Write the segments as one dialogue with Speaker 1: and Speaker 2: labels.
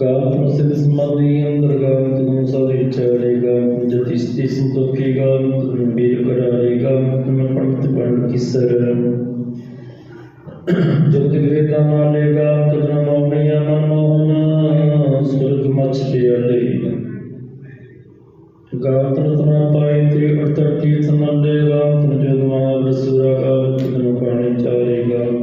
Speaker 1: ਦੇਵੀ ਸਮੁਦ੍ਰਿਸ ਤਸਵਾਰੇ ਕਾਂਤ ਨਖਿੰਦਰ ਸੰਦਾਸਨ ਬੈਠੇ ਤੀਰਤਿਆਂ ਦੰਗਾਲੇ ਗਾਮ ਸਿਧ ਸਮਾਧੀ ਅੰਦਰ ਗਾਮ ਤੁਮ ਸਾਰੇ। ਚੜੇਗਾ ਜਤੀ ਸਤੀ ਸੰਤੋਖੀ ਗਾਮ ਤੁਮ ਬੀਰ ਕਰਾਏਗਾ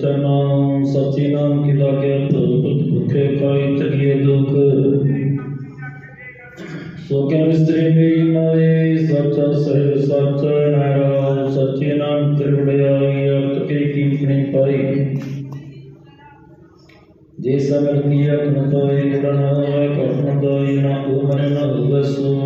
Speaker 1: ਸੱਚਾ ਨਾਮ ਸੱਚੀ ਨਾਮ ਕੀ ਲਾਗੇ ਤੋ ਤੁਤ ਭੁਖੇ ਕਾਈ ਚਲੀਏ ਦੁਖ? ਸੋ ਕੇ ਮਿਸਰੇ ਮੇਰੀ ਨਾਏ ਸੱਚਾ ਸਹਿਬ ਸੱਚ ਨਾਰਾ ਸੱਚੇ ਨਾਮ ਤਿਰਵੜਿਆਈ ਅਰਤ ਕੇ ਕੀਮਣੀ ਪਾਈ? ਜੇ ਸਮਰ ਕੀਆ ਕਨ ਤੋਏ ਗੁਣਾ ਹੋਏ ਕਪਨ ਦੋਈ ਨਾ ਕੋ ਮਨ ਨਾ ਹੁਵਸੋ ਦਿੰਦਾ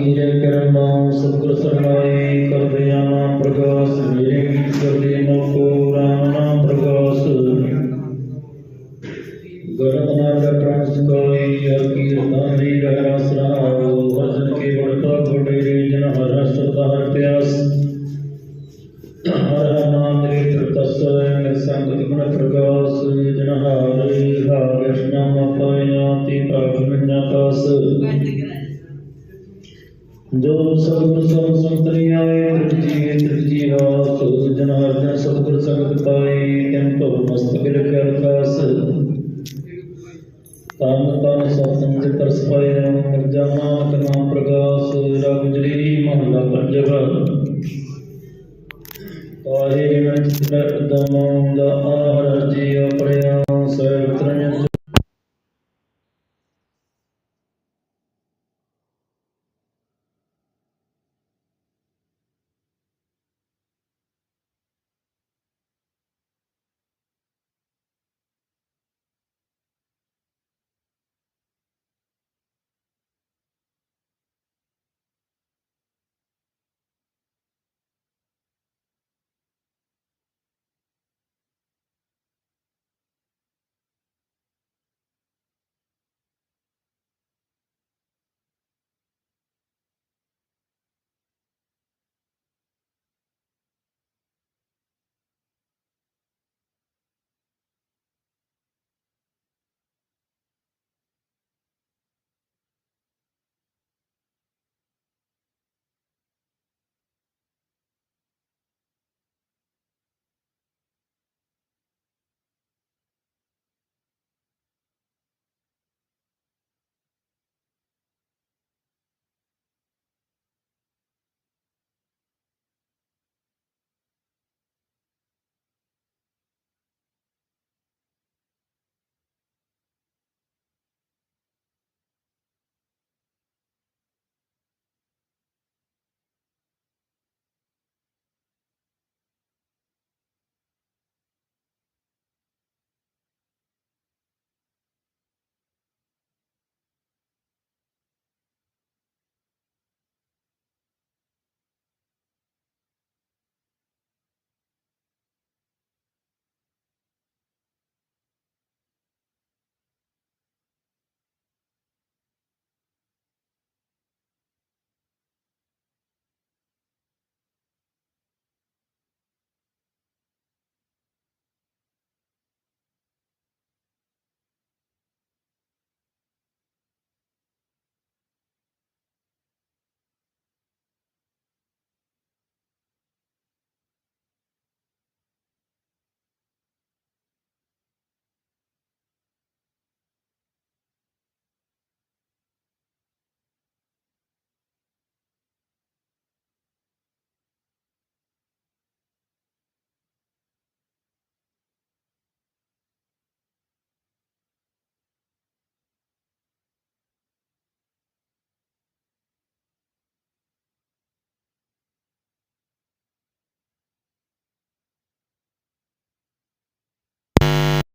Speaker 1: ਅੰਗੀਰੇ ਕਰਨਾ ਸਤਿਗੁਰ ਸਰਣਾਈ ਕਰਦੇ ਆਨਾ ਪ੍ਰਗਾਸ ਮੇਰੇ ਗੀਤ ਕਰਦੇ ਮੋਕੋ, ਰਾਮ ਨਾਮ ਪ੍ਰਗਾਸ ਗਰਮ ਨਾਮ ਦਾ ਪ੍ਰਾਂਸ ਕੋਈ ਹਰ ਕੀਰਤਨ ਦੀ ਰਹਿ ਸਰਾਉ ਭਜਨ ਕੇ ਵਰਤਾ ਗੋਡੇ ਜਨ ਹਰ ਸਦਾ ਹਰ ਪਿਆਸ। ਹਰ ਨਾਮ ਦੇ ਤਸ ਸੰਗਤ ਗੁਣ ਪ੍ਰਗਾਸ ਜਨ ਹਰ ਹਰ ਵਿਸ਼ਨਾਮ ਪਾਇਆ ਤੀ ਪ੍ਰਭ ਮਿੰਨਾ ਪਾਸ। ਜੋ ਸਤਿਗੁਰ ਸਭ ਸੰਤਰੀ ਆਏ ਤ੍ਰਿਜੀ ਤ੍ਰਿਜੀ ਰਾਸ ਜਨ ਹਰ ਸਤਿਗੁਰ ਸੰਗਤ ਪਾਈ ਤੈਨ ਭਵ ਮਸਤਕ ਰਖਿਆ ਰਖਾਸ ਤਨ ਤਨ ਸਤਸੰਗ ਤੇ ਤਰਸ ਪਾਇਆ ਮਿਰਜਾ ਨਾਨਕ ਨਾਮ ਪ੍ਰਗਾਸ ਰਬ ਜਲੀ ਮਹਲਾ ਪੰਜਵਾ ਤਾਹੇ ਮੈਂ ਚਿਤਰ ਦਮਾਂ ਦਾ ਆਹਰ ਜੀ ਆਪਰਿਆ ਸਹਿਬ ਤਰਨ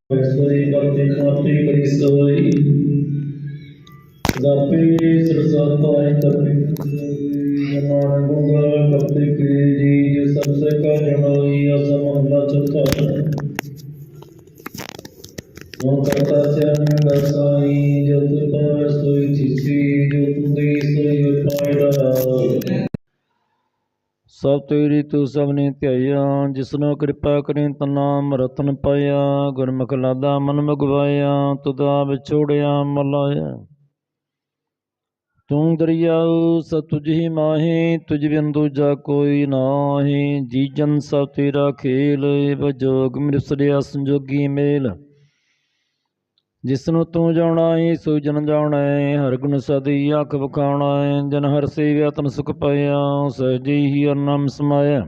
Speaker 1: ਸੋਈ ਬੰਦੇ ਮਾਤੇ ਕਰੀ ਸੋਈ ਦਾਪੇ ਸਰਸਾਤਾਏ ਕਰਤੇ ਜਮਾਨ ਗੁੰਗਾ ਕਰਤੇ ਕੇ ਜੀ ਜੇ ਸਭ ਸੇ ਕਾ ਜਣਾਈ ਅਸਮਹਲਾ ਚੌਥਾ ਨੋ ਕਰਤਾ ਸਭ ਤੇਰੀ ਤੂੰ ਸਭ ਨੇ ਧਿਆਇਆ ਜਿਸਨੋ ਕਿਰਪਾ ਕਰੇ ਤਨਾਮ ਰਤਨ ਪਾਇਆ, ਗੁਰਮੁਖ ਲਾਦਾ ਮਨ ਮਗਵਾਇਆ ਤੁਦਾ ਵਿਛੋੜਿਆ ਮਲਾਇਆ। ਤੂੰ ਦਰਿਆਉ ਸਭ ਹੀ ਮਾਹੀ, ਤੁਝ ਬਿਨ ਦੂਜਾ ਕੋਈ ਨਾਹੀ, ਜੀਜਨ ਸਭ ਤੇਰਾ ਖੇਲ ਬਜੋਗ ਮਿਰਸੜਿਆ ਸੰਜੋਗੀ ਮੇਲ। ਜਿਸਨੂੰ ਤੂੰ ਜਾਣਾ ਏ ਸੋ ਜਨ ਜਾਣਾ ਏ ਹਰ ਗੁਣ ਸਦੀ ਅੱਖ ਬਖਾਣਾ ਏ ਜਨ ਹਰ ਸੇਵਿਆ ਤਨ ਸੁਖ ਪਾਇਆ ਸਹਜੀ ਹੀ ਨਾਮ ਸਮਾਇਆ।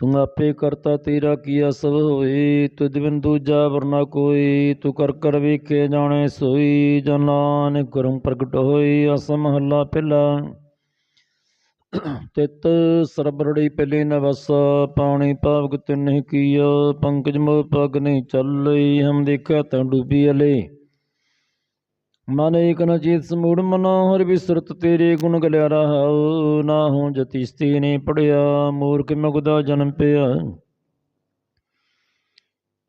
Speaker 1: ਤੂੰ ਆਪੇ ਕਰਤਾ ਤੇਰਾ ਕੀਆ ਸਭ ਹੋਏ, ਤੁਧ ਬਿਨ ਦੂਜਾ ਵਰਨਾ ਕੋਈ, ਤੂੰ ਕਰ ਕਰ ਵੇਖੇ ਜਾਣੇ ਸੋਈ, ਜਨ ਨਾਨਕ ਗੁਰਮ ਪ੍ਰਗਟ ਹੋਈ ਅਸਮ ਹੱਲਾ ਪਹਿਲਾ ਤਿਤ ਸਰਬਰੜੀ ਪਹਿਲੇ ਨਵਸ ਪਾਣੀ ਪਾਵਕ ਤਿਨਹਿ ਕੀਆ, ਪੰਕਜ ਮੋ ਪਗ ਨਹੀਂ ਚੱਲਈ ਹਮ ਦੇਖਿਆ ਤਾਂ ਡੂਬੀ ਅਲੇ। ਮਨ ਏਕ ਨ ਚੀਤ ਸਮੂੜ, ਮਨੋ ਹਰਿ ਬਿਸਰਤ ਤੇਰੇ ਗੁਣ ਗਲਿਆ ਰਹਾਉ ਨਾ ਹੋ ਜਤਿਸਤੀ ਨੇ ਪੜਿਆ, ਮੂਰਖ ਮਗਦਾ ਜਨਮ ਪਿਆ।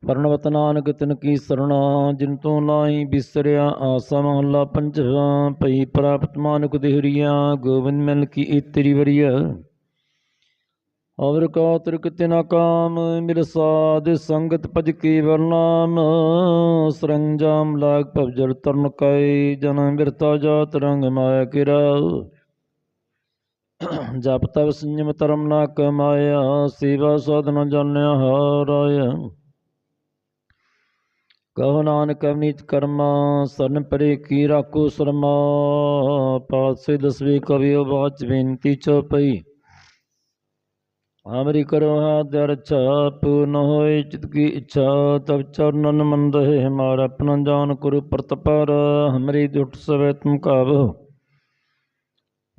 Speaker 1: ਪਰਣਵਤ ਨਾਨਕ ਤਿਨ ਕੀ ਸਰਣਾ, ਜਿਨ ਤੋਂ ਨਾਹੀ ਬਿਸਰਿਆ, ਆਸਾ ਮਹੱਲਾ ਪੰਜਵਾ ਪਈ ਪ੍ਰਾਪਤ ਮਾਨੁਕ ਦੇਹਰੀਆ, ਗੋਬਿੰਦ ਮਿਲ ਕੀ ਏ ਵਰੀਆ। ਅਵਰ ਕਾ ਤਿਰਕ ਤਿਨਾ ਕਾਮ, ਮਿਲ ਸਾਧ ਸੰਗਤ ਭਜ ਕੇ ਵਰਨਾਮ। ਸਰੰਜਾਮ ਲਾਗ ਭਵਜਰ ਤਰਨ ਕੈ ਜਨ ਮਿਰਤਾ ਜਾਤ ਰੰਗ ਮਾਇਆ ਕਿਰਾ। ਜਪ ਤਪ ਸੰਜਮ ਧਰਮ ਨਾ ਕਮਾਇਆ, ਸੇਵਾ ਸਾਧਨਾ ਜਾਣਿਆ ਹਾਰਾਇਆ। ਕਹੋ ਨਾਨਕ ਅਵਨੀਤ ਕਰਮਾ, ਸਰਨ ਪਰੇ ਕੀ ਰਾਖੋ ਸਰਮਾ। ਪਾਸੇ ਦਸਵੇਂ ਕਵਿਓ ਬਾਚ ਬੇਨਤੀ ਚਉਪਈ ਹਮਰੀ ਕਰੋ ਹਾਥ ਰਛਾ ਨ ਹੋਏ ਚਿਤ ਕੀ ਇੱਛਾ ਤਬ ਚਰਨਨ ਮੰਦ ਹੈ ਹਮਾਰਾ ਆਪਣਾ ਜਾਨ ਕਰੁ ਪ੍ਰਤਪਾਰ। ਹਮਰੀ ਦੁਟ ਸਵੇ ਤੁਮ ਕਾਵੋ।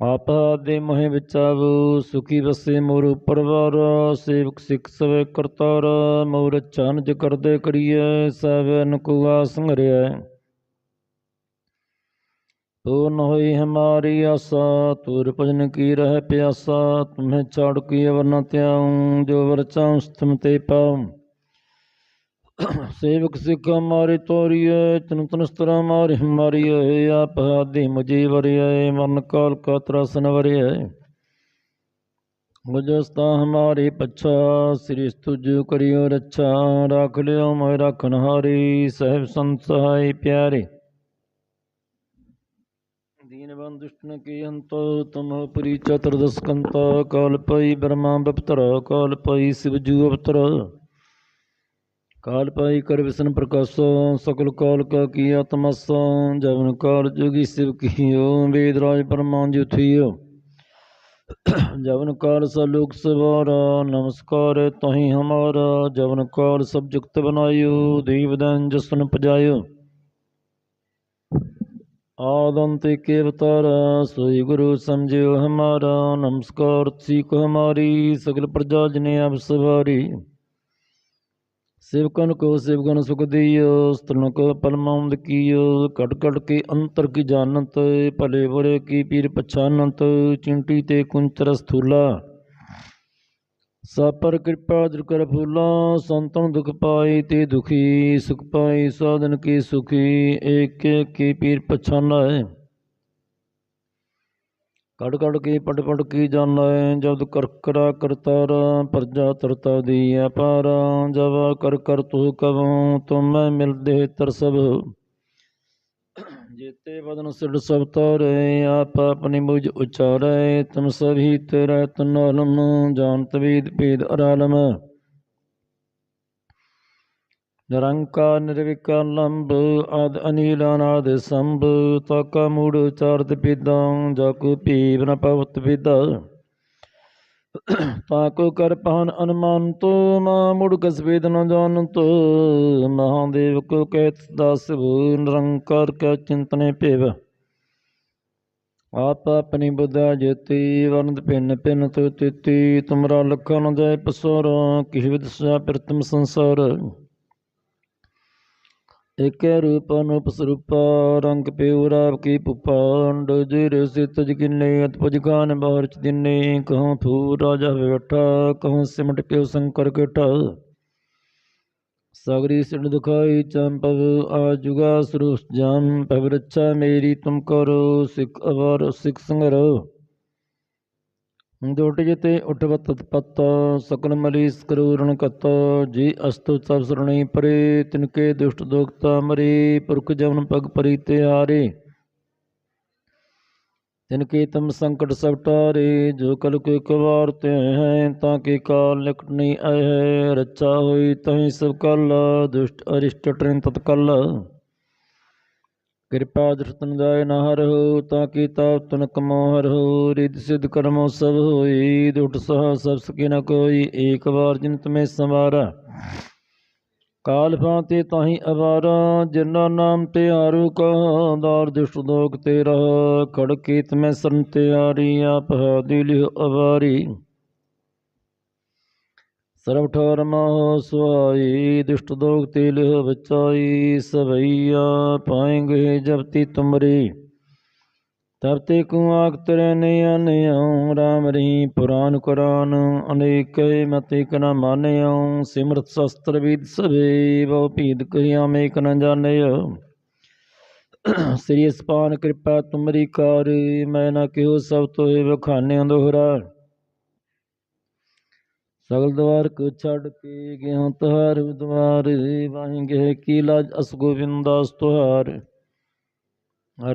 Speaker 1: ਆਪ ਦੇ ਮੋਹਿ ਵਿਚਾਵੋ ਸੁਖੀ ਵਸੇ ਮੋਰ ਪਰਵਾਰ, ਸੇਵਕ ਸਿੱਖ ਸਵੇ ਕਰਤਾਰ, ਮੋਰ ਚਾਨਜ ਕਰਦੇ ਕਰੀਏ ਸਭ ਅਨਕੁਆ ਸੰਗਰਿਆ ਪੂਰਨ ਹੋਈ ਹਮਾਰੀ ਆਸਾ ਤੁਰ ਭਜਨ ਕੀ ਰਹਿ ਪਿਆਸਾ ਤੁਮੇ ਛਾੜ ਕੀ ਅਵਰ ਨ ਤਿਆਉ ਜੋ ਵਰ ਚਾਉ ਸਤਮ ਤੇ ਪਾਉ। सेवक सिख हमारे तोरिय तनु तनस्तर हमारे हमारी है आप आदि मुझे वरिय मन काल का त्रासन वरिय मुजस्ता हमारे पच्छा श्री स्तुज करियो रच्छा राख लियो मैं राखन हारी सहब संत सहाय प्यारे दीनवान दुष्टन के अंत तम पुरी चतुर्दश कंत काल पई ब्रह्मा बपतर काल पई शिवजू अवतर ਕਾਲ ਪਾਈ ਕਰ ਵਿਸ਼ਨ ਪ੍ਰਕਾਸ਼ੋ ਸਕਲ ਕਾਲ ਕਾ ਕੀ ਆਤਮਸ, ਜਵਨ ਕਾਲ ਜੁਗੀ ਸਿਵ ਕੀਓ, ਵੇਦ ਰਾਜ ਪਰਮਾਨ ਜੀ ਉਥਿਓ ਜਵਨ ਕਾਲ ਸ ਲੋਕ ਸਵਾਰ, ਨਮਸਕਾਰ ਤਹੀਂ ਹਮਾਰ, ਜਵਨ ਕਾਲ ਸਭ ਜੁਗਤ ਬਨਾਇਓ ਦੀਵਦਨ ਜਸਨ ਪਜਾਇਓ। ਆਦੰਤੇ ਕੇ ਅਵਤਾਰ, ਸੋਈ ਗੁਰੂ ਸਮਝਿਓ ਹਮਾਰਾ, ਨਮਸਕਾਰ ਸੀ ਹਮਾਰੀ, ਸਗਲ ਪ੍ਰਜਾ ਜਨੇ ਆਪ ਸਵਾਰੀ। सेवकन को सेवकन सुख दियो स्त्रण को परमानंद कियो कट कट के अंतर की जानत भले बुरे की पीर पछानत चिंटी ते कुंचर स्थूला ਸਭ ਪਰ ਕਿਰਪਾ ਦਰ ਕਰ ਫੂਲਾ ਸੰਤਨ ਦੁਖ ਪਾਈ ਤੇ ਦੁਖੀ ਸੁਖ ਪਾਈ ਸਾਧਨ ਕੀ ਸੁਖੀ ਏਕ ਕੀ ਪੀਰ ਪਛਾਨਾ ਹੈ ਕੜ ਕੜ ਕੀ, ਪਟ ਪਟ ਕੀ ਜਾਣੈ, ਜਦ ਕਰਕਰਾ ਕਰਤਾਰ ਪਰਜਾ ਤਰਤਾ ਦੀ ਅਪਾਰ ਜਬ ਕਰ ਕਰ ਤੂ ਕਵਉ ਤੁਮ ਮੈਂ ਮਿਲਦੇ ਤਰਸਬ ਜੇਤੇ ਵਦਨ ਸਿਰ ਸਭ ਤਾਰੇ, ਆਪ ਆਪਨੇ ਮੁਝ ਉਚਾਰੈ, ਤੁਮ ਹੀ ਤੇਰਾ ਤਨੋਲਮ ਜਾਣਤ ਵੀਦ ਭੇਦ ਅਰਾਲਮ। ਨਿਰੰਕਾਰ ਨਿਰਵਿਕਾਰ ਲੰਬ ਆਦ ਅਨੀਲ ਸੰਭ ਤਾਕਾ ਮੂੜ ਉਚਾਰਤ ਪਿਦਾਂ ਜਾ ਕੋ ਭੀਵ ਨ ਪਵਤ ਵਿਦਾ। ਤਾਕੋ ਕਰ ਪਹਨ ਅਨਮਾਨਤੋ ਮਾ ਮੁੜ ਕਸ ਵੇਦ ਨ ਜਾਣਤੋ ਮਹਾਦੇਵ ਕੋ ਕਹਿਤ ਦਾਸ ਨਿਰੰਕਾਰ ਕਾ ਚਿੰਤਨੇ ਭੇਵ। ਆਪ ਆਪਣੀ ਬੁੱਧਾ ਜੇਤੀ, ਵਰਨਤ ਪਿੰਨ ਪਿੰਨ ਤੋ ਤਿਤੀ ਤੁਮਰਾ ਲਖਨ ਜੈ ਪਸਰ ਕਿਹ ਵਿਦ ਪ੍ਰਤਮ ਸੰਸਾਰ। ਏਕੈ ਰੂਪ ਅਨੂਪ ਸਰੂਪਾ ਰੰਗ ਪਿਉ ਰਾਵ ਕੀ ਪੁਪਾ ਜਿਰ ਸਿਤ ਜਕਿਨੇ ਅਤਪਜ ਖਾਨ ਬਾਹਰ ਦਿਨੇ ਕਹਉ ਥੂ ਰਾਜਾ ਬੈਠਾ ਕਹਉ ਸਿਮਟ ਪਿਉ ਸੰਕਰ ਕੇਠਾ ਸਾਗਰੀ ਸਿਣ ਦੁਖਾਈ ਚੰਪਵ ਆ ਜੁਗਾ ਸਰੂਸ ਜਮ, ਪਵ ਮੇਰੀ ਤੁਮ ਕਰੋ, ਸਿਖ ਅਵਰ, ਸਿਖ ਸੰਗਰੋ। ਦੁਟ ਜਿਤੇ ਉਠਵਤ ਤਤਪਤ ਸਕਲ ਮਲੀਸ ਕਰੂਰਣ ਕਤ, ਜੀ ਅਸਤੁ ਸਭ ਸਰਣੀ ਪਰੇ ਤਿਨਕੇ ਦੁਸ਼ਟ ਦੋਗਤਾ ਮਰੇ, ਪੁਰਖ ਜਮਨ ਪਗ ਪਰੀ ਤਿਆਰੇ। ਤਿਨਕੇ ਤਮ ਸੰਕਟ ਸਭ ਟਾਰੇ, ਜੋ ਕਲ ਕੋ ਇੱਕ ਵਾਰ ਤੇ ਹੈ ਤਾਂ ਕਿ ਕਾਲ ਨਿਕਟ ਨਹੀਂ ਆਏ ਹੈ ਹੋਈ ਤਹੀਂ ਸਭ ਕਲ, ਦੁਸ਼ਟ ਅਰਿਸ਼ਟ ਟ੍ਰਿਨ ਤਤਕਲ। ਕਿਰਪਾ ਦ੍ਰਿਸ਼ਤਨ ਜਾਏ ਨਾ ਹਰਹੁ ਤਾਂ ਕੀ ਤਾਪ ਤਨ ਕਮੋ ਹਰਹੁ ਰਿਦ ਸਿਧ ਕਰਮੋ ਸਭ ਹੋਈ ਦੁਟ ਸਹ ਸਭ ਸਕੇ ਨ ਕੋਈ, ਏਕ ਵਾਰ ਜਿਨ ਤਮੇ ਸੰਵਾਰਾ। ਕਾਲ ਫਾਤੇ ਤਾਹੀ ਅਵਾਰਾ ਜਿਨਾ ਨਾਮ ਤੇ ਆਰੂ ਕਹ ਦਾਰ ਦੁਸ਼ਟ ਦੋਗ ਤੇ ਰਹ ਖੜ ਕੇ ਤਮੈ ਸਰਨ ਤਿਆਰੀ, ਆਪ ਹਾਦੀ ਅਵਾਰੀ। ਸਰਬ ਠੋਰ ਮੋਹ ਸੁਆਈ ਦੁਸ਼ਟ ਦੋਗ ਤੇ ਲਿਹੁ ਬਚਾਈ ਸਵਈਆ ਪਾਏਂਗੇ ਜਪਤੀ ਤੁਮਰੀ। ਤਬ ਤੇ ਕੂ ਆਖ ਤਰੇ ਨਿਆਨਿਉ ਰਾਮ ਰਹੀ ਪੁਰਾਨ ਕੁਰਾਨ, ਅਨੇਕੇ ਮਤੇ ਕਨ ਮਾਨਿਓ ਸਿਮਰਤ ਸ਼ਸਤਰ ਵਿਦ ਸਵੇ ਬਹੁ ਭੀਦ ਕਹਿਆ ਮੇ ਕਨ ਜਾਣਿਓ ਸ੍ਰੀ ਅਸਪਾਨ ਕਿਰਪਾ ਤੁਮਰੀ ਕਾਰ, ਮੈਂ ਨਾ ਕਿਹੋ ਸਭ ਤੋਏ ਵਖਾਨਿਆਂ ਦੋਹਰਾ। ਸਗਲ ਦਵਾਰ ਕੋ ਛੱਡ ਕੇ ਗਿਆ ਤੁਹਾਰ ਦਵਾਰ, ਵਾਹਿਗੇ ਕੀ ਲਾਜ ਅਸ ਗੋਬਿੰਦਾਸ ਤੁਹਾਰ।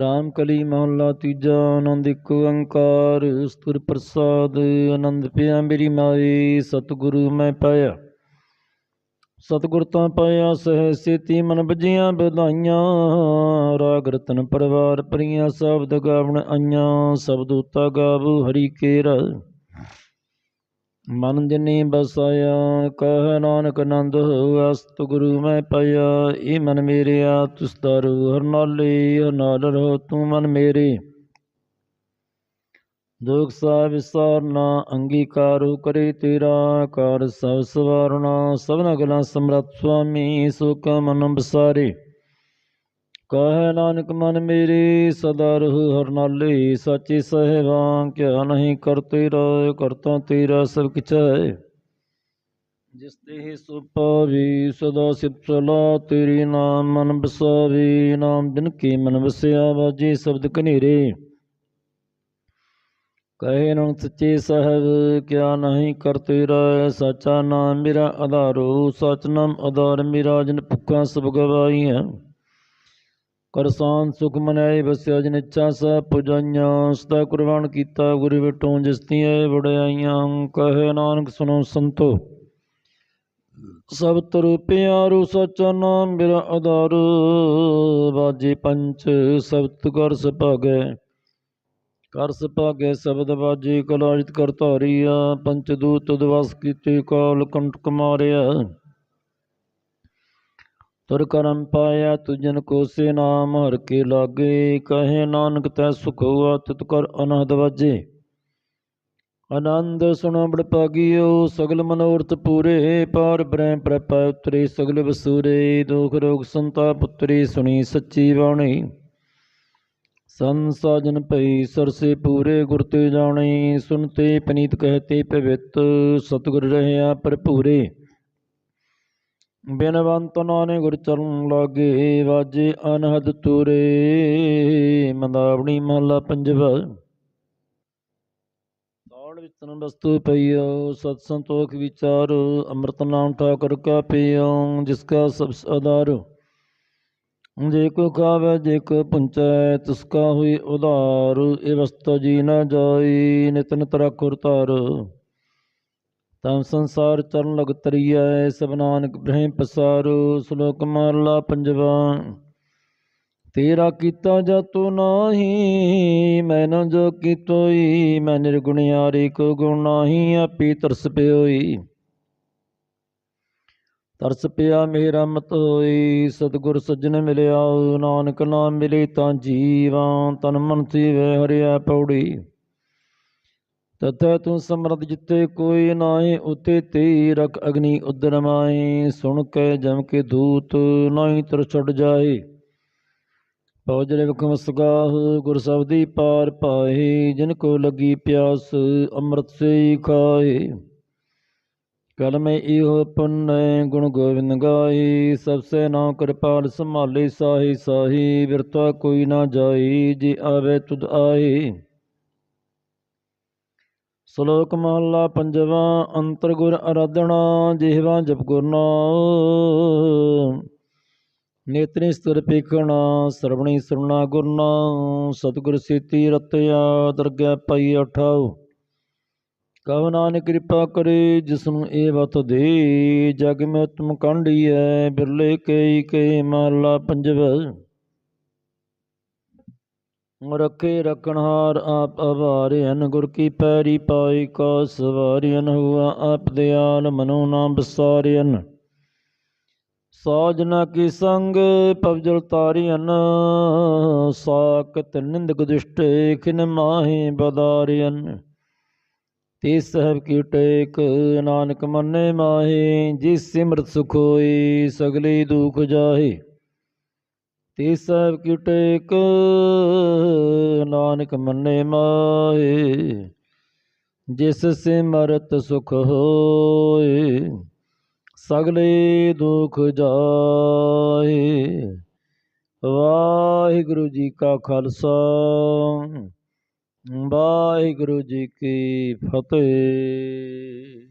Speaker 1: ਰਾਮ ਕਲੀ ਮਹੱਲਾ ਤੀਜਾ, ਆਨੰਦ ਇੱਕ ਓੰਕਾਰ ਸਤੁਰ ਪ੍ਰਸਾਦ, ਆਨੰਦ ਪਿਆ ਮੇਰੀ ਮਾਈ ਸਤਿਗੁਰੂ ਮੈਂ ਪਾਇਆ। ਸਤਿਗੁਰ ਤਾਂ ਪਾਇਆ ਸਹਿ ਸੇਤੀ, ਮਨ ਬਜੀਆਂ ਬਧਾਈਆਂ ਰਾਗ ਰਤਨ ਪਰਵਾਰ ਪਰੀਆਂ, ਸ਼ਬਦ ਗਾਵਣ ਆਈਆਂ, ਸਬਦ ਉਤਾ ਗਾਵੂ ਹਰੀ ਕੇਰਾ। ਮਨ ਜਿਨੀ ਬਸਾਇਆ, ਕਹ ਨਾਨਕ ਆਨੰਦ ਅਸਤ ਗੁਰੂ ਮੈਂ ਪਾਇਆ। ਇਹ ਮਨ ਮੇਰਿਆ ਤੁਸ ਦਾਰੂ ਹਰ ਨਾਲੇ ਹਰ ਨਾਲ ਰਹੋ ਤੂੰ ਮਨ ਮੇਰੇ। ਦੁਖ ਸਾ ਵਿਸਾਰਨਾ ਅੰਗੀਕਾਰੁ ਕਰੇ ਤੇਰਾ, ਕਾਰ ਸਭ ਸਵਾਰਣਾ ਸਭਨਾ ਗਲਾਂ ਸਮਰੱਥ ਸੁਆਮੀ, ਸੁਖ ਮਨ ਬਸਾਰੇ ਕਹੈ ਨਾਨਕ ਮਨ ਮੇਰੀ, ਸਦਾ ਰਹੂ ਹਰ ਨਾਲੇ। ਸਾਚੇ ਸਹਿਬਾਂ ਕਿਆ ਨਹੀਂ ਕਰਤੇ ਤੇਰਾ ਕਰਤਾ ਤੇਰਾ ਸਭ ਕਿਛ ਹੈ। ਜਿਸ ਤੇ ਸੋ ਸਦਾ ਸਿਫਤ ਸਲਾ ਤੇਰੀ ਨਾਮ ਮਨ ਬਸਾਵੇ। ਨਾਮ ਦਿਨ ਕੀ ਮਨ ਵਸਿਆ ਵਾਜੇ ਸ਼ਬਦ ਕਨੇਰੇ ਕਹੇ ਨਾਨਕ ਸੱਚੇ ਸਾਹਿਬ, ਕਿਆ ਨਹੀਂ ਕਰਤੇ ਤੇਰਾ ਸਾਚਾ ਨਾਮ ਮੇਰਾ ਆਧਾਰੋ ਸਚ ਨਾਮ ਆਧਾਰ ਮੇਰਾ, ਜਨ ਭੁੱਖਾਂ ਸਭ ਗਵਾਈਆਂ ਕਰਸਾਨ ਸੁਖ ਮਨਾਏ ਬਸਿਆ ਜਨ ਇੱਛਾ ਸਭ ਪੁਜਾਈਆਂ, ਸਦਾ ਕੁਰਬਾਨ ਕੀਤਾ ਗੁਰੂ ਵਿਟੋਂ ਜਿਸਤੀਆਂ ਵਡਿਆਈਆਂ ਕਹੇ, ਨਾਨਕ ਸੁਣੋ ਸੰਤੋ। ਸਭ ਤਰੁ ਪਿਆਰੂ ਸਚਾ ਨਾਮ ਮੇਰਾ ਆਧਾਰ, ਬਾਜੀ ਪੰਚ ਸਬਤ ਕਰ ਸੁਭਾਗੈ। ਕਰ ਸੁਭਾਗੈ ਸ਼ਬਦ ਬਾਜੀ ਕਲਾਜਿਤ ਕਰ ਧਾਰੀਆ, ਪੰਚ ਦੂਤ ਦਵਸ ਕੀਤੇ ਕਾਲ ਕੰਟਕ ਮਾਰਿਆ। ਤੁਰ ਕਰਮ ਪਾਇਆ ਤੁਜਨ ਕੋ ਸੇ ਨਾਮ, ਹਰ ਕੇ ਲਾਗੇ ਕਹੇ ਨਾਨਕ ਤੈ ਸੁਖ ਹੋਆ, ਤਿਤ ਕਰ ਅਨਹਦ ਵਾਜੇ। ਆਨੰਦ ਸੁਣੋ ਬੜ ਪਾਗਿਓ ਸਗਲ ਮਨੋਰਥ ਪੂਰੇ, ਪਾਰ ਬ੍ਰਹਮ ਪ੍ਰਪਾ ਉਤਰੇ, ਸਗਲ ਵਸੂਰੇ, ਦੁਖ ਰੋਗ ਸੰਤਾ ਪੁੱਤਰੀ ਸੁਣੀ ਸੱਚੀ ਬਾਣੀ। ਸੰਸਾਜਨ ਭਈ ਸਰਸੇ ਪੂਰੇ, ਗੁਰ ਤੇ ਜਾਣੀ ਸੁਨਤੇ ਪਨੀਤ ਕਹਤੇ ਪਵਿੱਤ ਸਤਿਗੁਰ ਰਹਿਆ ਭਰਪੂਰੇ। ਬਿਨਵੰਤ ਨਾਨੇ ਗੁਰ ਚਰਨ ਲਾਗੇ ਵਾਜੇ ਅਨਹਦ ਤੂਰੇ। ਮੰਦਾਵਣੀ ਮਹਲਾ ਪੰਜਵਾ। ਤਾੜ ਵਿਚਨ ਵਸਤੂ ਪਈਓ ਸਤ ਸੰਤੋਖ ਵਿਚਾਰ, ਅੰਮ੍ਰਿਤ ਨਾਮ ਠਾਕੁਰ ਕਾ ਪੀਓ ਜਿਸ ਕਾ ਸਭ ਆਧਾਰ। ਜੇ ਕੋ ਖਾਵੇ, ਜੇ ਕੋ ਪੁੰਚੈ, ਤਿਸ ਕਾ ਹੋਈ ਉਧਾਰ। ਇਹ ਵਸਤੂ ਜੀ ਨਾ ਜਾਈ ਨਿਤਨ ਤਰਾ ਕੁਰਤਾਰ ਤਮ ਸੰਸਾਰ ਚਰਨ ਲਗ ਤਰੀਐ, ਸਭ ਨਾਨਕ ਬ੍ਰਹਮ ਪਸਾਰੂ, ਸ਼ਲੋਕ ਮਹਲਾ ਪੰਜਵਾ। ਤੇਰਾ ਕੀਤਾ ਜਾਤੋ ਨਾਹੀ ਮੈਨ ਜੋ ਕੀਤੋਈ, ਮੈਂ ਨਿਰਗੁਣਿਆਰੀ ਕੋ ਗੁਣ ਨਾਹੀ, ਆਪੀ ਤਰਸ ਪਿਓਈ। ਤਰਸ ਪਿਆ ਮੇਰਾ ਮਤ ਹੋਈ, ਸਤਿਗੁਰ ਸੱਜਣ ਮਿਲਿਆ, ਨਾਨਕ ਨਾਮ ਮਿਲੇ ਤਾਂ ਜੀਵਾਂ, ਤਨ ਮਨ ਸੀਵੇ ਹਰਿਆ ਪੌੜੀ। ਤਥੈ ਤੂੰ ਸਮਰਤ ਜਿੱਤੇ ਕੋਈ ਨਾਹੀ ਉਤੇ ਤੇ ਰਖ ਅਗਨੀ ਉਦਰ ਮਾਏ ਸੁਣ ਕੇ ਜਮ ਕੇ ਦੂਤ ਨਾਹੀ ਤਰ ਛੱਡ ਜਾਏ। ਪੌਜਰੇ ਵਖਮ ਸਗਾਹ, ਗੁਰ ਸਬਦੀ ਪਾਰ ਪਾਏ। ਜਿਨ ਕੋ ਲੱਗੀ ਪਿਆਸ, ਅੰਮ੍ਰਿਤ ਸੇ ਖਾਏ। ਕਲ ਮੈਂ ਇਹੋ ਪੁੰਨੈ, ਗੁਣ ਗੋਬਿੰਦ ਗਾਏ। ਸਭ ਸੇ ਨਾਮ ਕਿਰਪਾਲ ਸੰਭਾਲੇ, ਸਾਹੀ ਸਾਹੀ ਵਿਰਤਾ ਕੋਈ ਨਾ ਜਾਈ ਜੇ ਆਵੇ ਤੁਧ ਆਏ। ਸ਼ਲੋਕ ਮਹਲਾ ਪੰਜਵਾ ਅੰਤਰ ਗੁਰ ਅਰਾਧਣਾ ਜਿਹਵਾ ਜਪ ਗੁਰਨਾ ਨੇਤਰੀ ਸਤਰ ਪੇਖਣਾ ਸਰਵਣੀ ਸੁਰਣਾ ਗੁਰਨਾ ਸਤਿਗੁਰ ਸੇਤੀ ਰਤਿਆ, ਦਰਗਹਿ ਪਈ ਉਠਾਓ। ਕਵ ਨਾਨਕ ਕਿਰਪਾ ਕਰੇ, ਜਿਸਨੂੰ ਇਹ ਵਤ ਦੇ। ਜਗ ਮੈਂ ਉਤਮ ਕਾਂਢੀਐ, ਬਿਰਲੇ ਕਈ ਕਈ ਮਹਲਾ ਪੰਜਵਾ। ਰੱਖੇ ਰਖਣਹਾਰ ਆਪ ਅਵਾਰਿਅਨ, ਗੁਰ ਕੀ ਪੈਰੀ ਪਾਈ ਕਾ ਸਵਾਰਿਅਨ ਹੁਆ ਆਪ ਦਿਆਲ, ਮਨੋ ਨਾਮ ਬਸਾਰਿਅਨ। ਸਾਜਨਾ ਕੀ ਸੰਗ ਪਵਜਲ ਤਾਰਿਅਨ ਸਾਕਤ ਨਿੰਦਕ ਦੁਸ਼ਟੇ ਖਿਨ ਮਾਹੇ ਬਦਾਰਿਅਨ। ਤੇ ਸਹਿਬ ਕੀ ਟੇਕ, ਨਾਨਕ ਮੰਨੇ ਮਾਹੇ, ਜਿਸ ਸਿਮਰਤ ਸੁਖ ਹੋਈ ਸਗਲੇ ਦੁਖ ਜਾਹੇ। ਤੇ ਸਹਿਬ ਕੀ ਟੇਕ ਨਾਨਕ ਮੰਨੇ ਮਾਏ, ਜਿਸ ਸਿਮਰਤ ਸੁਖ ਹੋਏ, ਸਗਲੇ ਦੁਖ ਜਾਏ। ਵਾਹਿਗੁਰੂ ਜੀ ਕਾ ਖਾਲਸਾ, ਵਾਹਿਗੁਰੂ ਜੀ ਕੀ ਫਤਿਹ।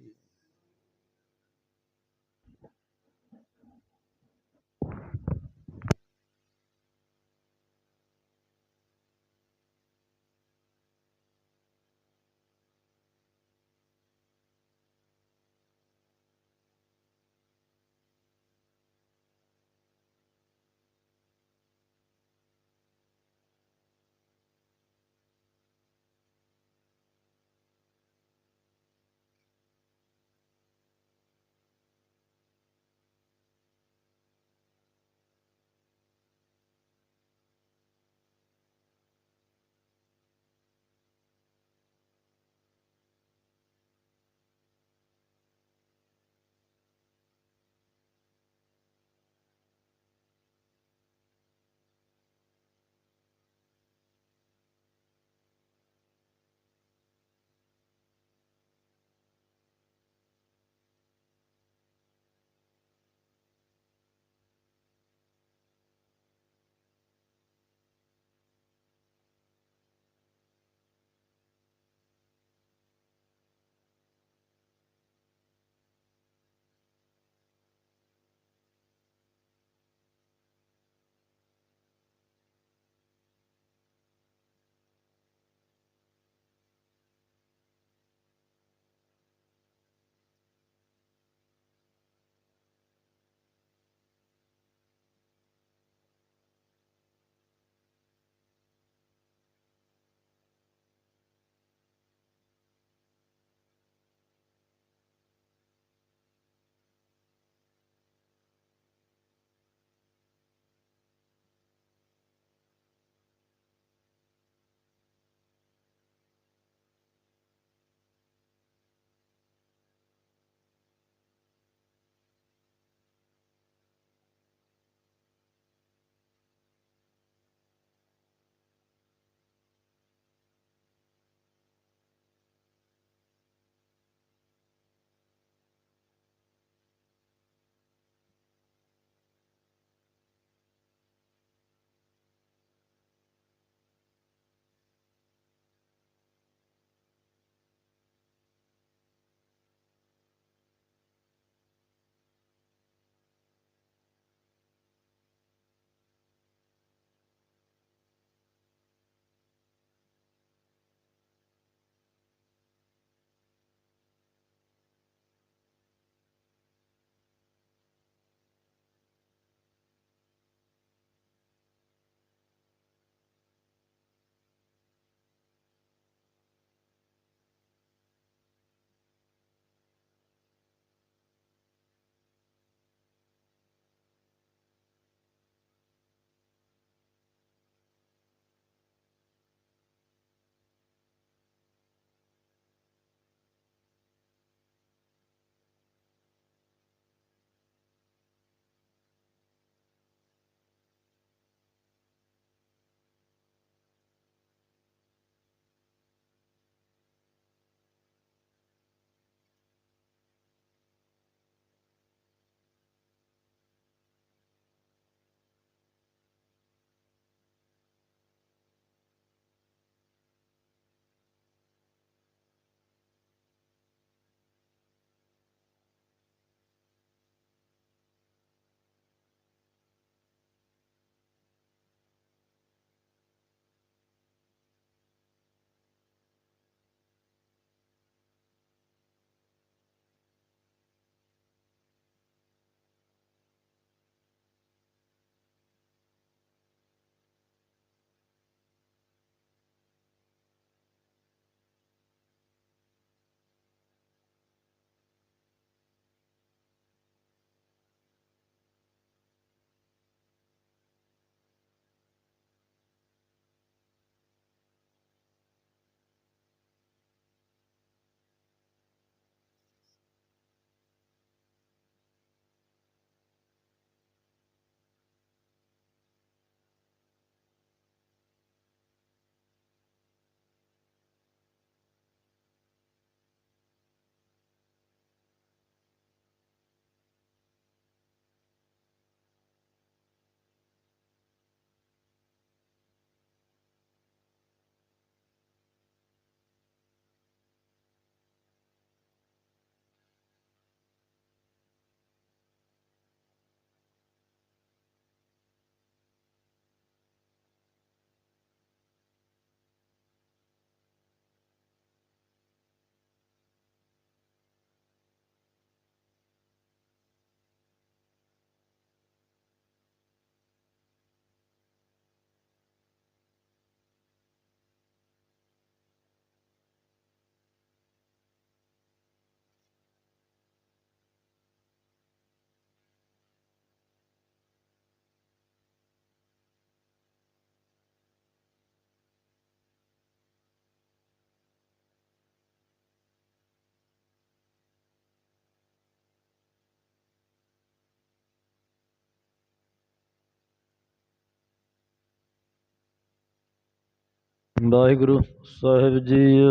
Speaker 1: ਵਾਹਿਗੁਰੂ ਸਾਹਿਬ ਜੀ।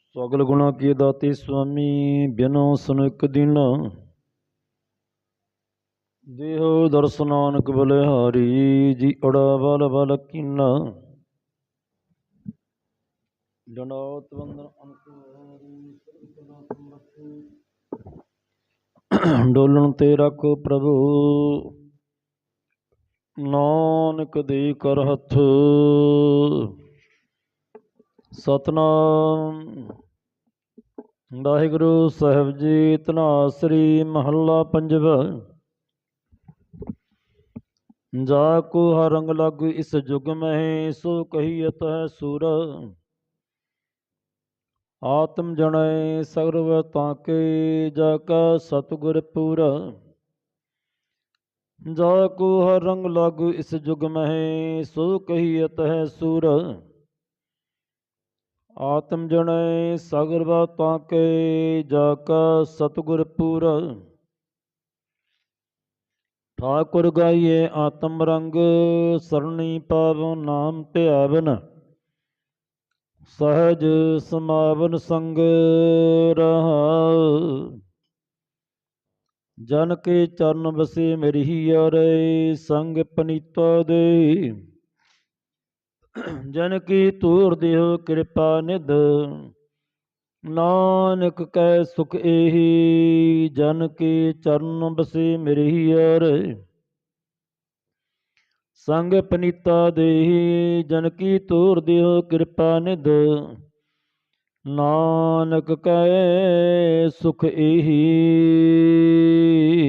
Speaker 1: ਸਗਲ ਗੁਣਾ ਕੀ ਦਾਤੇ ਸੁਆਮੀ, ਬਿਨੋ ਸੁਨ ਇੱਕ ਦਿਨ। ਦੇਹੋ ਦਰਸ ਬਲਿਹਾਰੀ, ਜੀ ਅੜਾ ਬਲ ਬਲ ਕੀਨਾ। ਜਨੋਤ ਵੰਦਨ ਅਨਕੁਰੀ ਡੋਲਣ ਤੇ ਰੱਖ ਪ੍ਰਭੂ। ਨਾਨਕ ਦੇ ਕਰ ਹੱਥ। ਸਤਨਾਮ। ਵਾਹਿਗੁਰੂ ਸਾਹਿਬ ਜੀ ਧਨਾਸਰੀ ਮਹੱਲਾ ਪੰਜਵਾ ਜਾ ਕੋ ਹਰੰਗ ਰੰਗ ਲਾਗੂ ਇਸ ਜੁਗ ਮਹਿ, ਸੋ ਕਹੀਅਤ ਹੈ ਸੂਰ। ਆਤਮ ਜਣੈ ਸਰਵ ਤਾਕੇ ਜਾ ਕਾ ਸਤਿਗੁਰ ਪੂਰਾ। ਜਾ ਕੋ ਹਰ ਰੰਗ ਲਾਗੂ ਇਸ ਜੁਗ ਮਹਿ, ਸੋ ਕਹੀਅਤ ਹੈ ਸੂਰ। ਆਤਮ ਜਣੈ ਸਗਰ ਬਾਤਾਂ ਕੇ ਜਾ ਕਾ ਸਤਿਗੁਰ ਪੂਰਾ। ਠਾਕੁਰ ਗਾਈਏ ਆਤਮ ਰੰਗ, ਸਰਣੀ ਪਾਵੋ ਨਾਮ ਧਿਆਵਨ। ਸਹਜ ਸਮਾਵਨ ਸੰਗ ਰਹਾ ਜਨ ਕੇ ਚਰਨ ਬਸੇ ਮੇਰੀ ਅਰੇ ਸੰਗ ਪਨੀਤਾ ਦੇ ਜਨ ਕੀ ਤੂਰ ਦਿਓ ਕਿਰਪਾ ਨਿਧ, ਨਾਨਕ ਕੈ ਸੁਖ ਏਹੀ, ਜਨ ਕੇ ਚਰਨ ਬਸੇ ਮੇਰੀ ਅਰੇ ਸੰਗ ਪਨੀਤਾ ਦੇਹੀ, ਜਨ ਕੀ ਤੂਰ ਦਿਓ ਕਿਰਪਾ ਨਿਧ, ਨਾਨਕ ਕੈ ਸੁਖ ਏਹੀ।